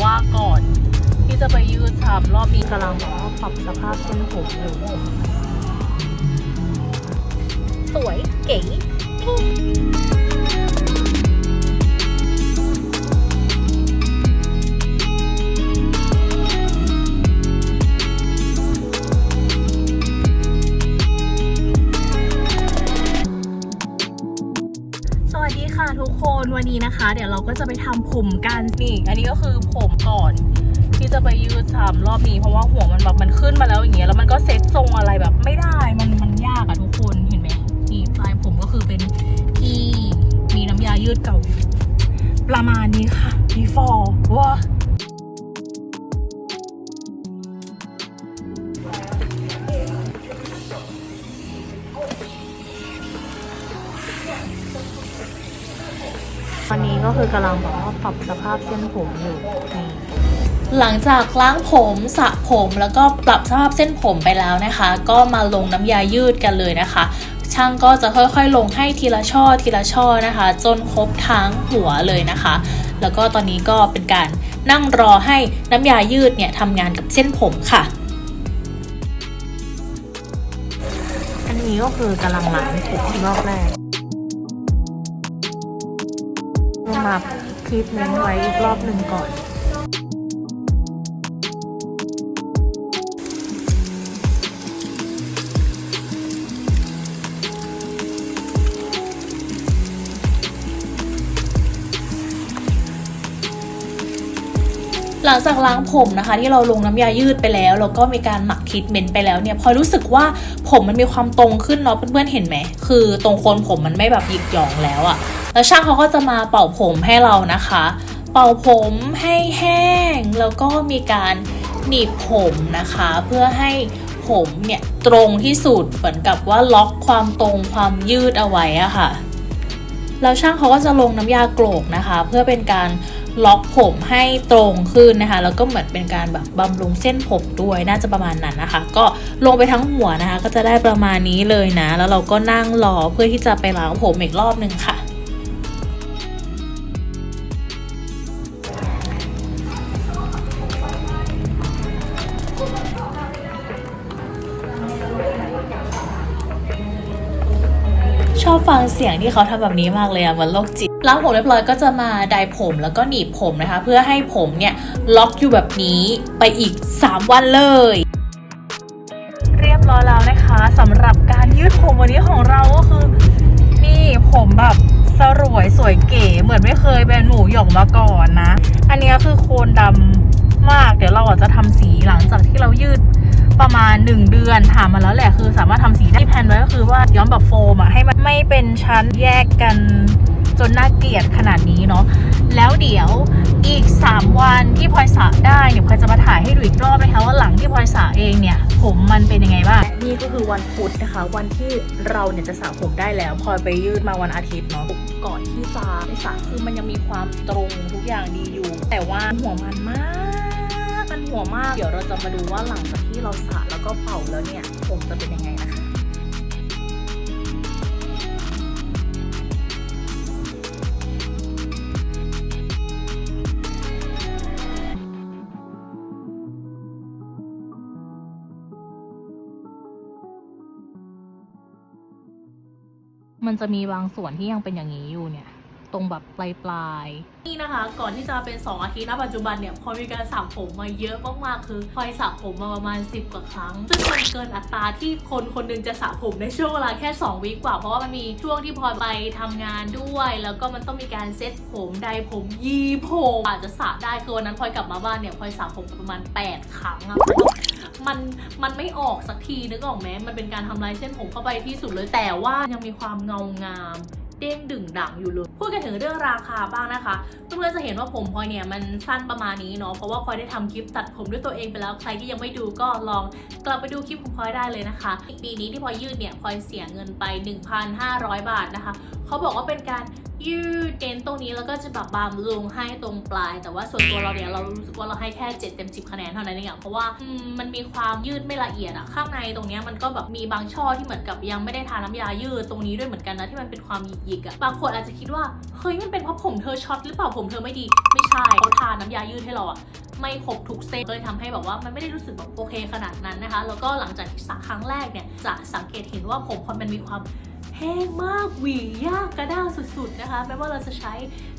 ว่าก่อน ที่จะไปยืดชามรอบนี้กำลังบอกว่าปรับสภาพเส้นผมอยู่สวยเก๋ วัสดีค่ะทุกคนวันนี้นะคะ เดี๋ยวเราก็จะไปทำผมกันนี่อันนี้ก็คือผมก่อน ที่จะไปยืดสามรอบนี้เพราะว่าหัวมันแบบมันขึ้นมาแล้วอย่างเงี้ยแล้วมันก็เซ็ตทรงอะไรแบบไม่ได้มันมันยากอะทุกคนเห็นไหมนี่ปลายผมก็คือเป็นที่มีน้ำยายืดเก่า ประมาณนี้ค่ะ before ว้า วันนี้ก็คือกำลังแบบว่าปรับสภาพเส้นผมอยู่นี่หลังจากล้างผมสระผมแล้วก็ปรับสภาพเส้นผมไปแล้วนะคะ ก็มาลงน้ำยายืดกันเลยนะคะ ช่างก็จะค่อยๆ ลงให้ทีละช่อทีละช่อนะคะ จนครบทั้งหัวเลยนะคะ แล้วก็ตอนนี้ก็เป็นการนั่งรอให้น้ำยายืดเนี่ยทำงานกับเส้นผมค่ะ อันนี้ก็คือกำลังล้างผมรอบแรก มาทรีทเนต์ไว้อีกรอบหนึ่งก่อน หลังจากล้างผมนะคะ ที่เราลงน้ำยายืดไปแล้วแล้วก็มีการหมักทรีทเมนต์ไปแล้วเนี่ยพลอยรู้สึกว่าผมมันมีความตรงขึ้นเนาะเพื่อนๆเห็นไหมคือตรงโคนผมมันไม่แบบหยิกหยองแล้วอะ แล้วช่างเขาก็จะมาเป่าผมให้เรานะคะ เป่าผมให้แห้ง แล้วก็มีการหนีบผมนะคะ เพื่อให้ผมเนี่ยตรงที่สุดเหมือนกับว่าล็อกความตรงความยืดเอาไว้อะค่ะแล้วช่างเขาก็จะลงน้ำยาโกรกนะคะ เพื่อเป็นการล็อกผมให้ตรงขึ้นนะคะ แล้วก็เหมือนเป็นการแบบบำรุงเส้นผมด้วยน่าจะประมาณนั้นนะคะ ก็ลงไปทั้งหัวนะคะ ก็จะได้ประมาณนี้เลยนะ แล้วเราก็นั่งรอเพื่อที่จะไปล้างผมอีกรอบหนึ่งค่ะ อบฟังเสียงที่เขาทำแบบนี้มากเลยอะเหมือนโรคจิตล้างผมเรียบร้อยก็จะมาไดร์ผมแล้วก็หนีบผมนะคะ เพื่อให้ผมเนี่ยล็อกอยู่แบบนี้ไปอีก 3 วันเลย เรียบร้อยแล้วนะคะสำหรับการยืดผมวันนี้ของเราก็คือนี่ผมแบบสรวยสวยเก๋เหมือนไม่เคยเป็นหมูหยองมาก่อนนะ อันนี้คือโคนดำมาก เดี๋ยวเราอาจจะทำสีหลังจากที่เรายืด ประมาณ 1 เดือนถามมาแล้วแหละคือสามารถทำสีได้ที่แพนไว้ก็คือว่าย้อมแบบโฟมอะให้มันไม่เป็นชั้นแยกกันจนน่าเกลียดขนาดนี้เนาะแล้วเดี๋ยวอีก 3 วันที่พลอยสระได้เดี๋ยวพลอยจะมาถ่ายให้ดูอีกรอบนะคะว่าหลังที่พลอยสระเองเนี่ย ผมมันเป็นยังไงบ้างนี่ก็คือวันพุธนะคะ วันที่เราเนี่ยจะสระผมได้แล้วพลอยไปยืดมาวันอาทิตย์เนาะก่อนที่จะไปสระคือมันยังมีความตรงทุกอย่างดีอยู่ แต่ว่าหัวมันมาก หัวมาก เดี๋ยวเราจะมาดูว่าหลังจากที่เราสระแล้วก็เป่าแล้วเนี่ย ผมจะเป็นยังไงนะคะมันจะมีบางส่วนที่ยังเป็นอย่างนี้อยู่เนี่ย ตรงแบบปลายปลายนี่นะคะ ก่อนที่จะเป็น 2 อาทิตย์ณปัจจุบันเนี่ยพอมีการสระผมมาเยอะมากๆคือพลอยสระผมมาประมาณ 10 กว่าครั้ง ซึ่งมันเกินอัตราที่คนคนหนึงจะสระผมในช่วงเวลาแค่ 2 วิกว่า เพราะว่ามันมีช่วงที่พลอยไปทำงานด้วย แล้วก็มันต้องมีการเซ็ตผมไดผมยีผมอาจจะสระได้คือวันนั้นพลอยกลับมาบ้านเนี่ยพลอยสระผมประมาณ 8 ครั้งอะมันมันไม่ออกสักทีนึกออกไหมมันเป็นการทำลายเส้นผมเข้าไปที่สุดเลยแต่ว่ายังมีความเงางาม เด้งดึงดังอยู่เลย พูดกันถึงเรื่องราคาบ้างนะคะเพื่อนๆจะเห็นว่าผมพลอยเนี่ยมันสั้นประมาณนี้เนาะเพราะว่าพลอยได้ทำคลิปตัดผมด้วยตัวเองไปแล้วใครที่ยังไม่ดูก็ลองกลับไปดูคลิปของพลอยได้เลยนะคะปีนี้ที่พลอยยืดเนี่ยพลอยเสียเงินไป 1,500 บาทนะคะเขาบอกว่าเป็นการ ยืดเน้นตรงนี้แล้วก็จะแบบบำรุงให้ตรงปลาย แต่ว่าส่วนตัวเราเนี่ยเรารู้สึกว่าเราให้แค่7เต็ม10 คะแนนเท่านั้นเองอะเพราะว่ามันมีความยืดไม่ละเอียดอะข้างในตรงนี้มันก็แบบมีบางช่อที่เหมือนกับยังไม่ได้ทาน้ำยายืดตรงนี้ด้วยเหมือนกันนะที่มันเป็นความหยิกๆอะบางคนอาจจะคิดว่าเฮ้ยมันเป็นเพราะผมเธอช็อตหรือเปล่าผมเธอไม่ดีไม่ใช่เขาทาน้ำยายืดให้เราอะไม่ครบทุกเส้นเลยทำให้แบบว่ามันไม่ได้รู้สึกแบบโอเคขนาดนั้นนะคะ แล้วก็หลังจากที่สักครั้งแรกเนี่ยจะสังเกตเห็นว่าผมพอมันมีความ ห้งมากหวียากกระด้างสุดๆนะคะไม่ว่าเราจะใช้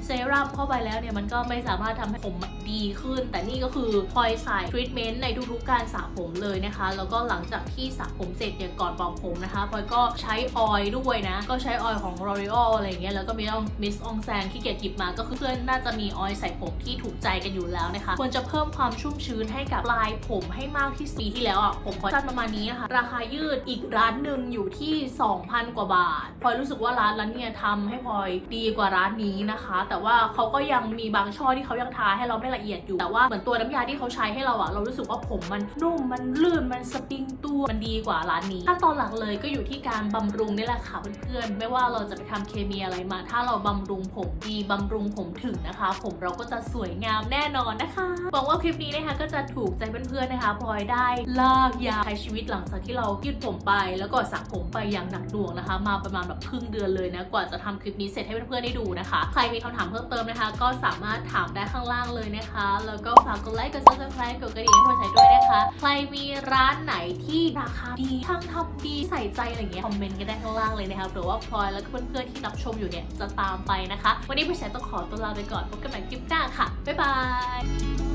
เซรั่มเข้าไปแล้วเนี่ยมันก็ไม่สามารถทำให้ผมดีขึ้น แต่นี่ก็คือพลอยใส่ทรีทเมนต์ในทุกๆการสระผมเลยนะคะ แล้วก็หลังจากที่สระผมเสร็จเนี่ยก่อนปลอมผมนะคะพลอยก็ใช้ออยล์ด้วยนะ ก็ใช้ออยล์ของ L'Oreal อะไรเงี้ยแล้วก็มีต้องมิสองแซงที่เกียจหยิบมาก็คือเพื่อนน่าจะมีออยล์ใส่ผมที่ถูกใจกันอยู่แล้วนะคะควรจะเพิ่มความชุ่มชื้นให้กับปลายผมให้มากที่สุดปีที่แล้วอะผมพลอยสั้นประมาณนี้นะคะราคายืดอีกร้านหนึ่งอยู่ที่ 2,000 กว่าบาทพลอยรู้สึกว่าร้านนั้นเนี่ยทำให้พลอยดีกว่าร้านนี้นะคะ แต่ว่าเขาก็ยังมีบางช่อที่เขายังทาให้เราไม่ละเอียดอยู่แต่ว่าเหมือนตัวน้ำยาที่เขาใช้ให้เราอะเรารู้สึกว่าผมมันนุ่มมันลื่นมันสปริงตัวมันดีกว่าร้านนี้ขั้นตอนหลักเลยก็อยู่ที่การบำรุงนี่แหละค่ะเพื่อนๆไม่ว่าเราจะไปทำเคมีอะไรมา ถ้าเราบำรุงผมดีบำรุงผมถึงนะคะ ผมเราก็จะสวยงามแน่นอนนะคะหวังว่าคลิปนี้นะคะก็จะถูกใจเพื่อนๆนะคะพลอยได้ลากยาวใช้ชีวิตหลังจากที่เรายืดผมไป แล้วก็สระผมไปอย่างหนักหน่วงนะคะ มาประมาณแบบครึ่งเดือนเลยนะกว่าจะทำคลิปนี้เสร็จให้เพื่อนๆได้ดูนะคะ ใครมีคำถามเพิ่มเติมนะคะ ก็สามารถถามได้ข้างล่างเลยนะคะ แล้วก็ฝากกดไลค์กด subscribe กดกระดิ่งให้พลอยใช้ด้วยนะคะ ใครมีร้านไหนที่ราคาดีทั้งทำดีใส่ใจอะไรเงี้ยคอมเมนต์กันได้ข้างล่างเลยนะคะเผื่อว่าพลอยแล้วก็เพื่อนๆที่รับชมอยู่เนี่ยจะตามไปนะคะ วันนี้พลอยใช้ต้องขอตัวลาไปก่อนพบกันใหม่คลิปหน้าค่ะบ๊ายบาย